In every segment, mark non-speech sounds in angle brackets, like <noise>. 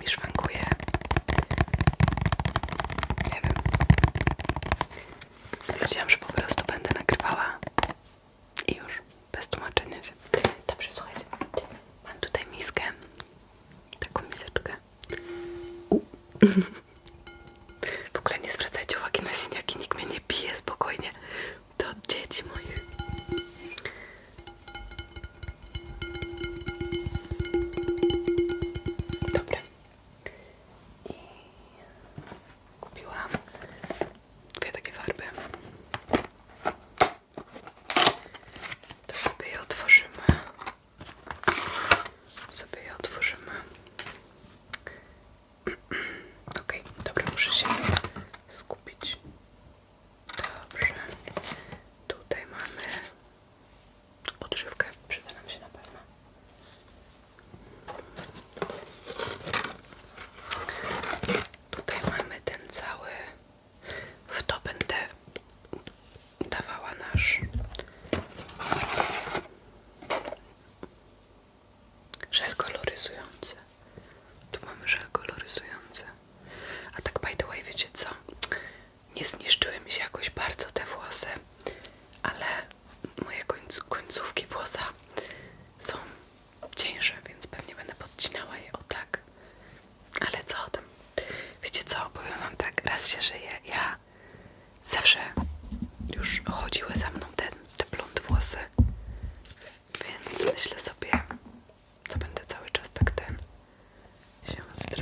mi szwankuje. Nie wiem. Stwierdziłam, że po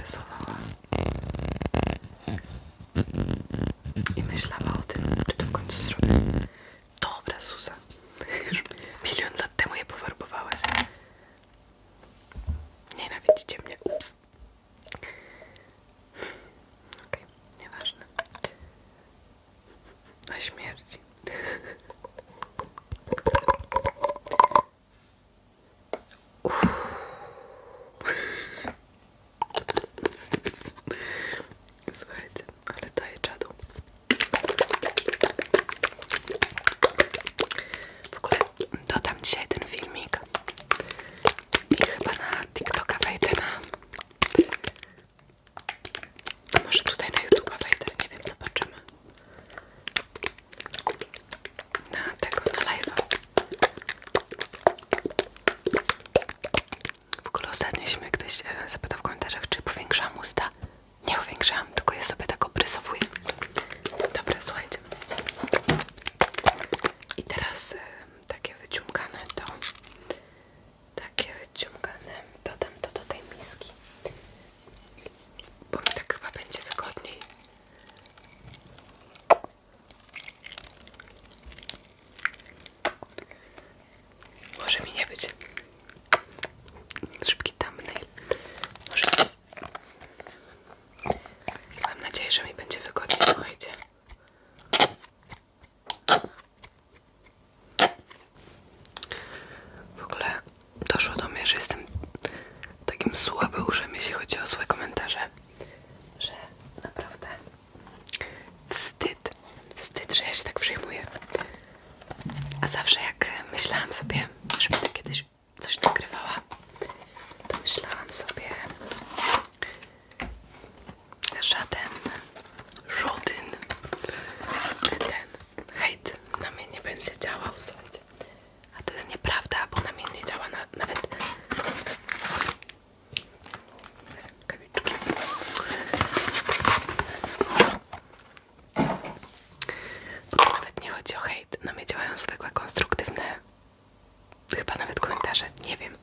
so a. şeydir. wysyłają zwykłe konstruktywne, chyba nawet komentarze, nie wiem.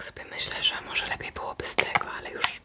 tak sobie myślę, że może lepiej byłoby z tego, ale już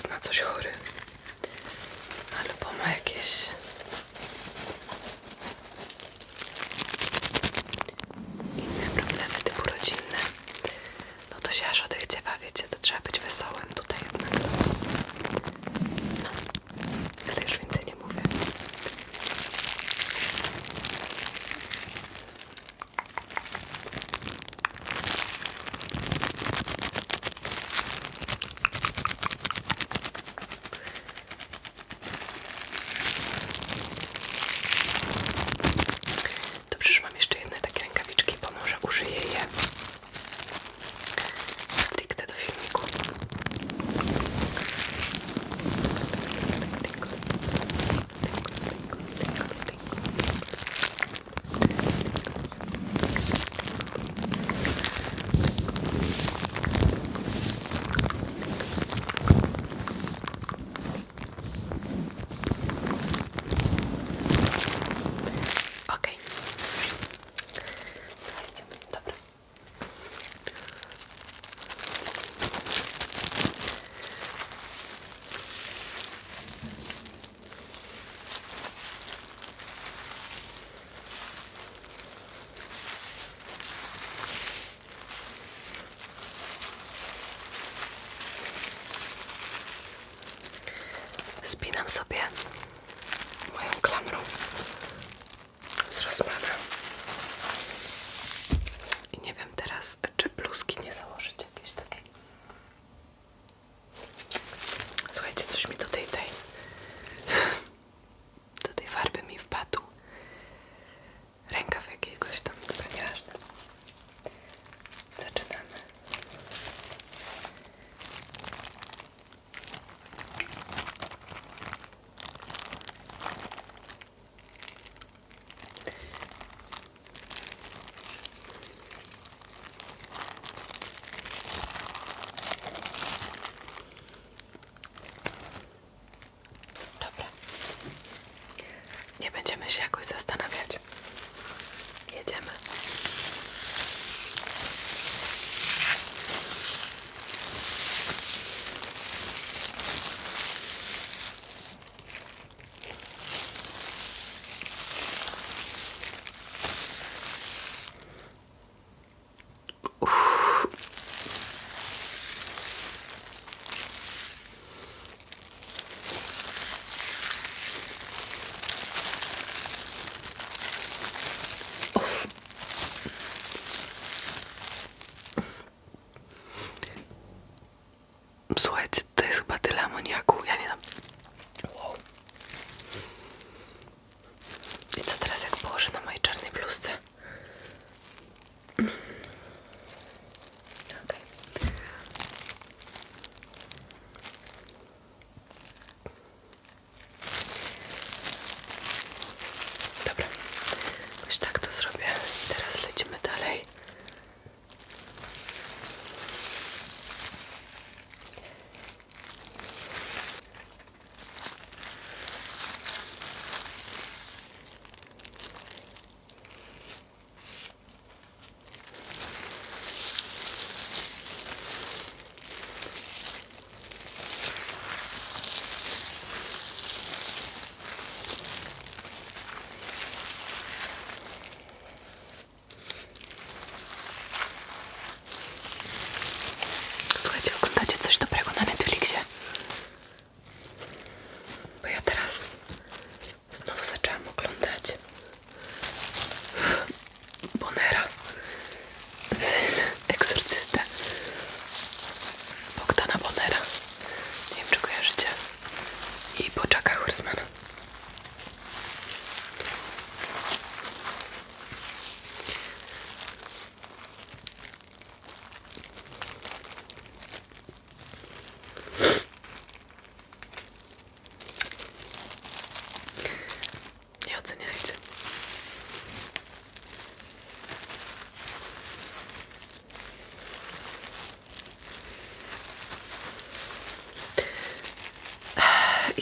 jest na coś chory. Albo ma jakieś sobie. Słuchajcie, to jest chyba tyle amoniaku, ja nie wiem. Entonces.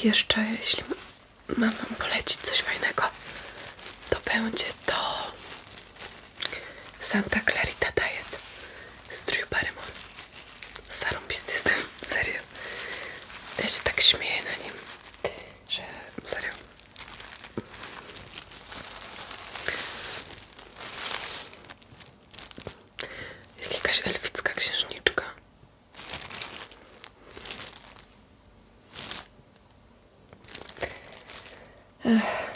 jeszcze jeśli mam wam polecić coś fajnego, to będzie to Santa Clarita Ech. <sighs> <sighs>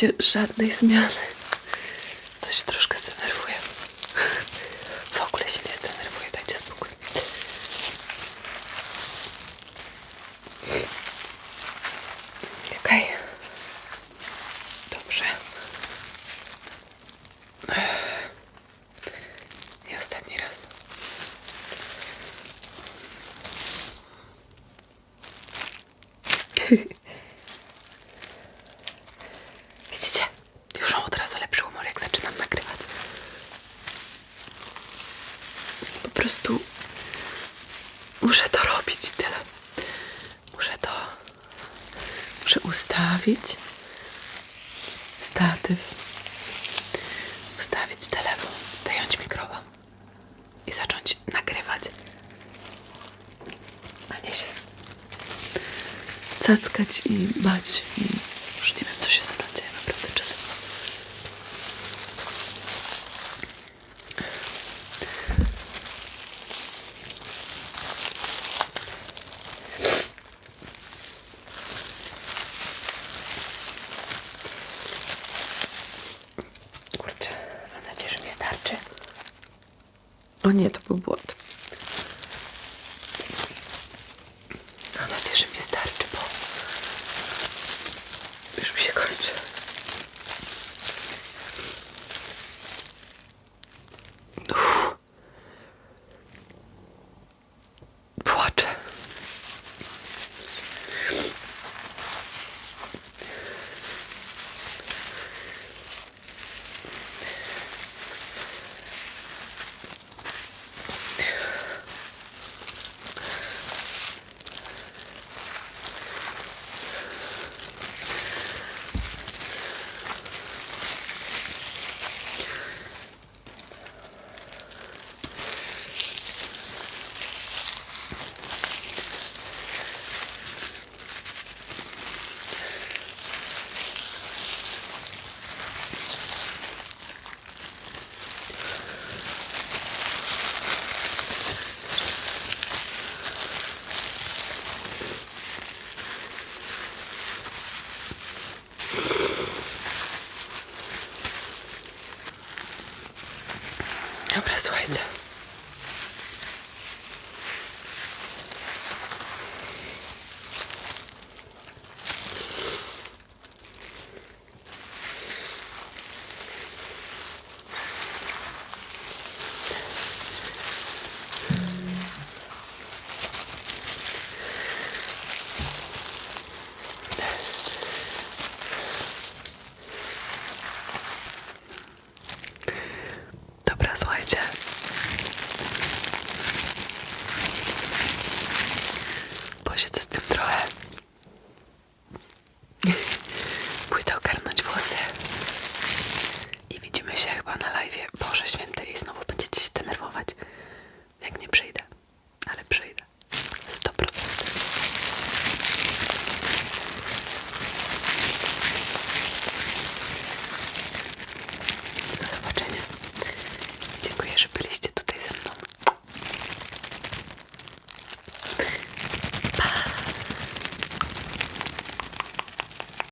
будете жадно измяны. ustawić statyw, ustawić telefon, wyjąć mikrofon i zacząć nagrywać, a nie się cackać i bać i Образуйте.